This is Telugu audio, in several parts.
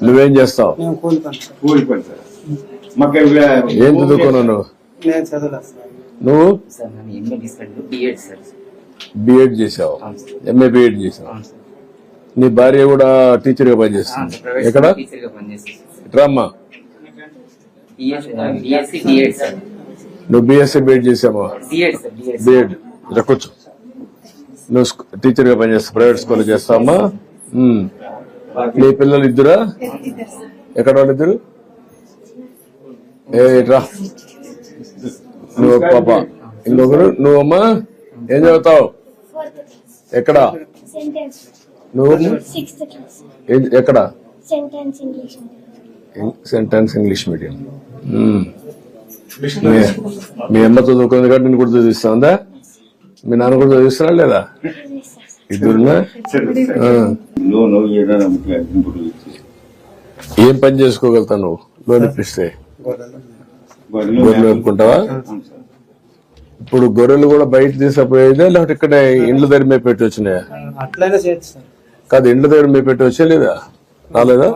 నువ్వేం చేస్తావు ఏం చదువుకున్నావు నువ్వు నువ్వు బిఎడ్ చేసావు ఎంఏ బిఎడ్ చేసావు నీ భార్య కూడా టీచర్గా పనిచేస్తుంది ఎక్కడ రామ్మా నువ్వు బిఎస్సీ బిఎడ్ చేసావా బిఎడ్ ఇక్కడ కూర్చో నువ్వు టీచర్గా పనిచేస్తావు ప్రైవేట్ స్కూల్ చేస్తావమ్మా మీ పిల్లలు ఇద్దరా? ఎక్కడ వాళ్ళు ఇద్దరు? ఏ రా నువ్వు పాప. ఇంకొకరు? నువ్వమ్మా? ఏం చదువుతావు? ఎక్కడ? నువ్వు ఎక్కడ? Sentence English medium. మీ- అమ్మ చదువుకుంది కాబట్టి నేను కూడా చదివిస్తుందా? మీ నాన్న కూడా చదివిస్తున్నా లేదా? ఏం పని చేసుకోగలుగుతావు నువ్వు? లోన్ ఇప్పిస్తే. గొర్రెలు సార్. ఇప్పుడు గొర్రెలు కూడా బయట తీసుకుపోయేదా లేకపోతే ఇక్కడ ఇండ్ల దగ్గర మేము పెట్టి వచ్చినాయా? కాదు ఇండ్ల దగ్గర మేము పెట్టి వచ్చా లేదా? రాలేదా.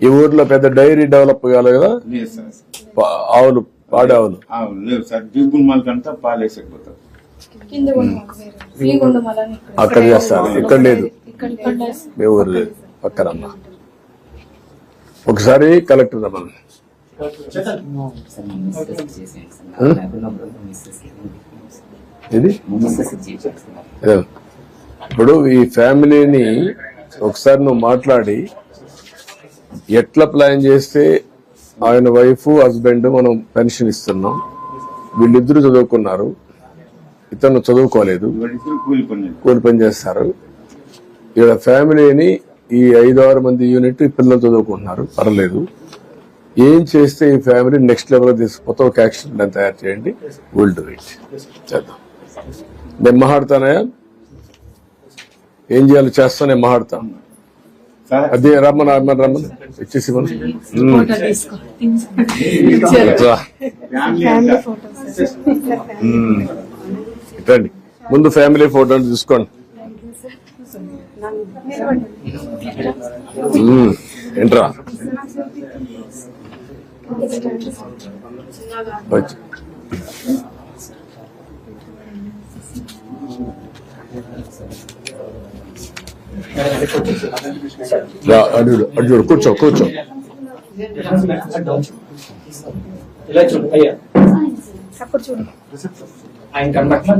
ఈ ఊర్లో పెద్ద డైరీ డెవలప్ కావాలి కదా? ఆవులు పాడే ఆవులు. అవును అక్కడ చేస్తారు. ఇక్కడ లేదు. మీ ఊరు లేదు. పక్కనమ్మా. ఒకసారి కలెక్టర్ ఇదో. ఇప్పుడు ఈ ఫ్యామిలీని ఒకసారి నువ్వు మాట్లాడి ఎట్లా ప్లాన్ చేస్తే ఆయన వైఫ్ హస్బెండ్ మనం పెన్షన్ ఇస్తున్నాం వీళ్ళిద్దరూ చదువుకున్నారు ఇతను చదువుకోలేదు. కూలి పని చేస్తారు. ఇక్కడ ఫ్యామిలీని ఈ ఐదు ఆరు మంది యూనిట్ పిల్లలు చదువుకుంటున్నారు. పర్లేదు. ఏం చేస్తే ఈ ఫ్యామిలీ నెక్స్ట్ లెవెల్ తీసుకుపోతే ఒక యాక్షన్ ప్లాన్ తయారు చేయండి. విల్ డూ ఇట్ చేద్దాం. నేను మాట్లాడతానయా ఏం చేయాలో చేస్తా నేను మాట్లాడతాను. సార్ అదే రమ్మని రమ్మని రమ్మని. ఇచ్చేసి మనం ఫోటో తీసుకో ఫ్యామిలీ అంతా రండి. ముందు ఫ్యామిలీ ఫోటో తీసుకోండి. ఏంట్రా? అటు చూడు కూర్చో కూర్చో. ఇలా చూడు అయ్యా. చూడు. ఆయన కనబట్ల